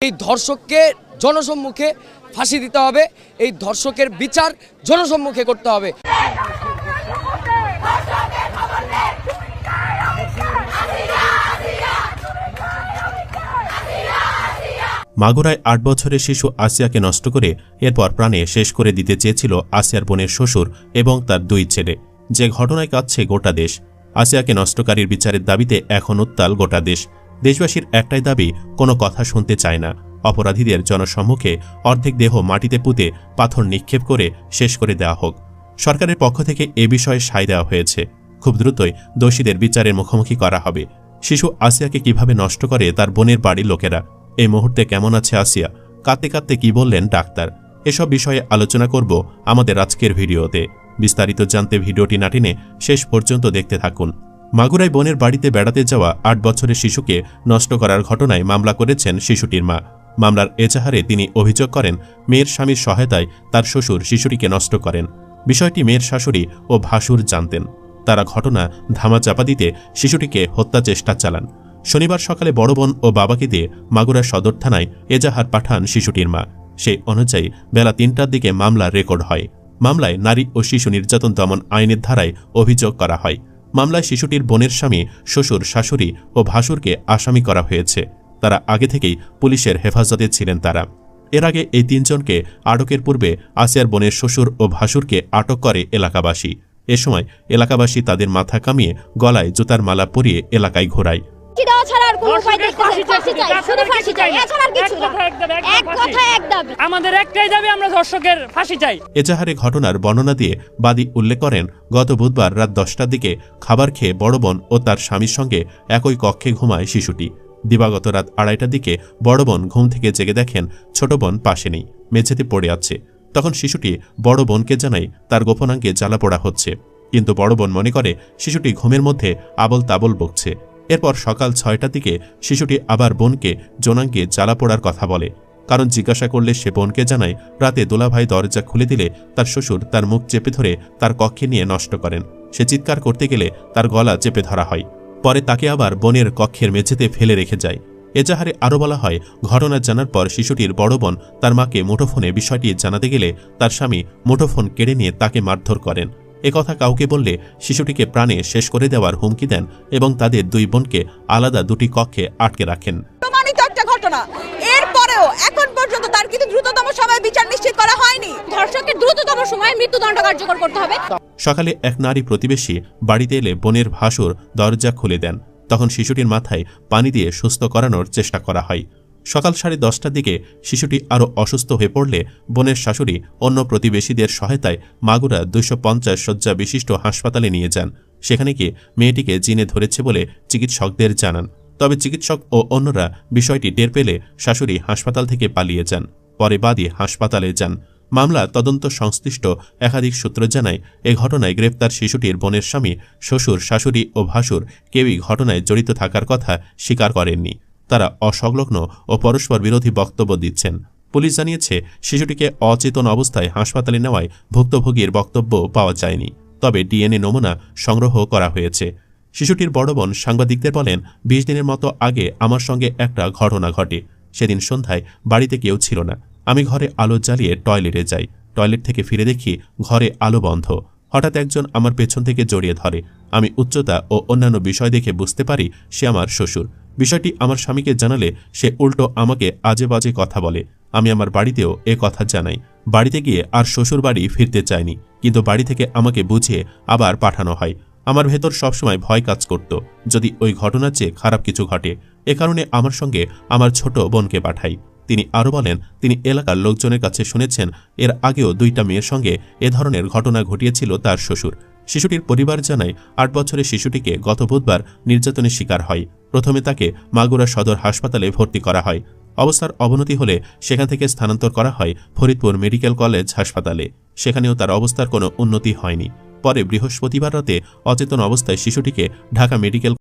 এই ধর্ষককে জনসম্মুখে ফাঁসি দিতে হবে, এই ধর্ষকের বিচার জনসম্মুখে করতে হবে। মাগুরায় আট বছরের শিশু আসিয়াকে নষ্ট করে এরপর প্রাণে শেষ করে দিতে চেয়েছিল আসিয়ার বোনের শ্বশুর এবং তার দুই ছেলে। যে ঘটনায় কাঁদছে গোটা দেশ। আসিয়াকে নষ্টকারীর বিচারের দাবিতে এখন উত্তাল গোটা দেশ। দেশবাসীর একটাই দাবি, কোনো কথা শুনতে চায় না। অপরাধীদের জনসম্মুখে অর্ধেক দেহ মাটিতে পুঁতে পাথর নিক্ষেপ করে শেষ করে দেওয়া হোক। সরকারের পক্ষ থেকে এ বিষয়ে সায় দেওয়া হয়েছে। খুব দ্রুতই দোষীদের বিচারের মুখোমুখি করা হবে। শিশু আসিয়াকে কীভাবে নষ্ট করে তার বোনের বাড়ির লোকেরা? এই মুহূর্তে কেমন আছে আসিয়া? কাঁদতে কাঁদতে কি বললেন ডাক্তার? এসব বিষয়ে আলোচনা করব আমাদের আজকের ভিডিওতে। বিস্তারিত জানতে ভিডিওটি নাটিনে শেষ পর্যন্ত দেখতে থাকুন। মাগুরায় বোনের বাড়িতে বেড়াতে যাওয়া আট বছরের শিশুকে নষ্ট করার ঘটনায় মামলা করেছেন শিশুটির মা। মামলার এজাহারে তিনি অভিযোগ করেন, মেয়ের স্বামীর সহায়তায় তার শ্বশুর শিশুটিকে নষ্ট করেন। বিষয়টি মেয়ের শাশুড়ি ও ভাসুর জানতেন। তারা ঘটনা ধামাচাপা দিতে শিশুটিকে হত্যা চেষ্টা চালান। শনিবার সকালে বড় বোন ও বাবাকে দিয়ে মাগুরা সদর থানায় এজাহার পাঠান শিশুটির মা। সেই অনুযায়ী বেলা তিনটার দিকে মামলা রেকর্ড হয়। মামলায় নারী ও শিশু নির্যাতন দমন আইনের ধারায় অভিযোগ করা হয়। মামলায় শিশুটির বোনের স্বামী, শ্বশুর, শাশুড়ি ও ভাসুরকে আসামি করা হয়েছে। তারা আগে থেকেই পুলিশের হেফাজতে ছিলেন তারা। এর আগে এই তিনজনকে আটকের পূর্বে আসিয়ার বোনের শ্বশুর ও ভাসুরকে আটক করে এলাকাবাসী। এ সময় এলাকাবাসী তাদের মাথা কামিয়ে গলায় জুতার মালা পরিয়ে এলাকায় ঘোরায়। ফাঁসি দেওয়া ছাড়া আর কোনো উপায় ধর্ষকের দেখতেছি ফাঁসি চাই, ফাঁসি চাই শুধু ফাঁসি চাই। এছাড়া আর কিছু এক না। কথা এক কথা এক দাবি। আমাদের একটাই দাবি আমরা ধর্ষকের ফাঁসি চাই। এজাহারে ঘটনার বর্ণনা দিয়ে বাদী উল্লেখ করেন গত বুধবার রাত দশটার দিকে খাবার খেয়ে বড় বোন ও তার স্বামীর সঙ্গে একই কক্ষে ঘুমায় শিশুটি। দিবাগত রাত আড়াইটার দিকে বড় বোন ঘুম থেকে জেগে দেখেন ছোট বোন পাশে নেই মেঝেতে পড়ে আছে। তখন শিশুটি বড় বোনকে জানায় তার গোপনাঙ্গে জ্বালা পোড়া হচ্ছে। কিন্তু বড় বোন মনে করে শিশুটি ঘুমের মধ্যে আবল তাবল বকছে। এরপর সকাল ছয়টার দিকে শিশুটি আবার বোনকে জোনাঙ্গে জ্বালা পোড়ার কথা বলে। কারণ জিজ্ঞাসা করলে সে বোনকে জানায়, রাতে দোলাভাই দরজা খুলে দিলে তার শ্বশুর তার মুখ চেপে ধরে তার কক্ষে নিয়ে নষ্ট করেন। সে চিৎকার করতে গেলে তার গলা চেপে ধরা হয়। পরে তাকে আবার বোনের কক্ষের মেঝেতে ফেলে রেখে যায়। এজাহারে আরও বলা হয়, ঘটনা জানার পর শিশুটির বড় বোন তার মাকে মুঠোফোনে বিষয়টি জানাতে গেলে তার স্বামী মুঠোফোন কেড়ে নিয়ে তাকে মারধর করেন। একথা কাউকে বললে শিশুটিকে প্রাণে শেষ করে দেওয়ার হুমকি দেন এবং তাদের দুই বোনকে আলাদা দুটি কক্ষে আটকে রাখেন। প্রমাণিত একটা ঘটনা। এরপরেও এখন পর্যন্ত তার কিন্তু দ্রুততম সময়ে বিচার নিশ্চিত করা হয়নি। ধর্ষকের দ্রুততম সময়ে মৃত্যুদণ্ড কার্যকর করতে হবে। সকালে এক নারী প্রতিবেশী বাড়িতে এলে বোনের ভাসুর দরজা খুলে দেন। তখন শিশুটির মাথায় পানি দিয়ে সুস্থ করানোর চেষ্টা করা হয়। সকাল সাড়ে দশটার দিকে শিশুটি আরও অসুস্থ হয়ে পড়লে বোনের শাশুড়ি অন্য প্রতিবেশীদের সহায়তায় মাগুরা দুইশো পঞ্চাশ শয্যা বিশিষ্ট হাসপাতালে নিয়ে যান। সেখানে গিয়ে মেয়েটিকে জিনে ধরেছে বলে চিকিৎসকদের জানান। তবে চিকিৎসক ও অন্যরা বিষয়টি টের পেলে শাশুড়ি হাসপাতাল থেকে পালিয়ে যান। পরে বাদী হাসপাতালে যান। মামলা তদন্ত সংশ্লিষ্ট একাধিক সূত্র জানায়, এ ঘটনায় গ্রেপ্তার শিশুটির বোনের স্বামী, শ্বশুর, শাশুড়ি ও ভাসুর কেউই ঘটনায় জড়িত থাকার কথা স্বীকার করেননি। তারা অসংলগ্ন ও পরস্পর বিরোধী বক্তব্য দিচ্ছেন। পুলিশ জানিয়েছে, শিশুটিকে অচেতন অবস্থায় হাসপাতালে নেওয়ায় ভুক্তভোগীর বক্তব্য পাওয়া যায়নি। তবে ডিএনএ নমুনা সংগ্রহ করা হয়েছে। শিশুটির বড় বোন সাংবাদিকদের বলেন, বিশ দিনের মতো আগে আমার সঙ্গে একটা ঘটনা ঘটে। সেদিন সন্ধ্যায় বাড়িতে কেউ ছিল না। আমি ঘরে আলো জ্বালিয়ে টয়লেটে যাই। টয়লেট থেকে ফিরে দেখি ঘরে আলো বন্ধ। হঠাৎ একজন আমার পেছন থেকে জড়িয়ে ধরে। আমি উচ্চতা ও অন্যান্য বিষয় দেখে বুঝতে পারি সে আমার শ্বশুর। বিষয়টি আমার স্বামীকে জানালে সে উল্টো আমাকে আজে বাজে কথা বলে। আমি আমার বাড়িতেও এ কথা জানাই। বাড়িতে গিয়ে আর শ্বশুর বাড়ি ফিরতে চাইনি, কিন্তু বাড়ি থেকে আমাকে বুঝিয়ে আবার পাঠানো হয়। আমার ভেতর সবসময় ভয় কাজ করত। যদি ওই ঘটনার চেয়ে খারাপ কিছু ঘটে, এ কারণে আমার সঙ্গে আমার ছোট বোনকে পাঠাই। তিনি আরও বলেন, তিনি এলাকার লোকজনের কাছে শুনেছেন, এর আগেও দুইটা মেয়ের সঙ্গে এ ধরনের ঘটনা ঘটিয়েছিল তার শ্বশুর। শিশুটির পরিবার জানায়, আট বছরের শিশুটিকে গত বুধবার নির্যাতনের শিকার হয়। প্রথমে তাকে মাগুরা সদর হাসপাতালে ভর্তি করা হয়। অবস্থার অবনতি হলে সেখান থেকে স্থানান্তর করা হয় ফরিদপুর মেডিকেল কলেজ হাসপাতালে। সেখানেও তার অবস্থার কোনো উন্নতি হয়নি। পরে বৃহস্পতিবার রাতে অচেতন অবস্থায় শিশুটিকে ঢাকা মেডিকেল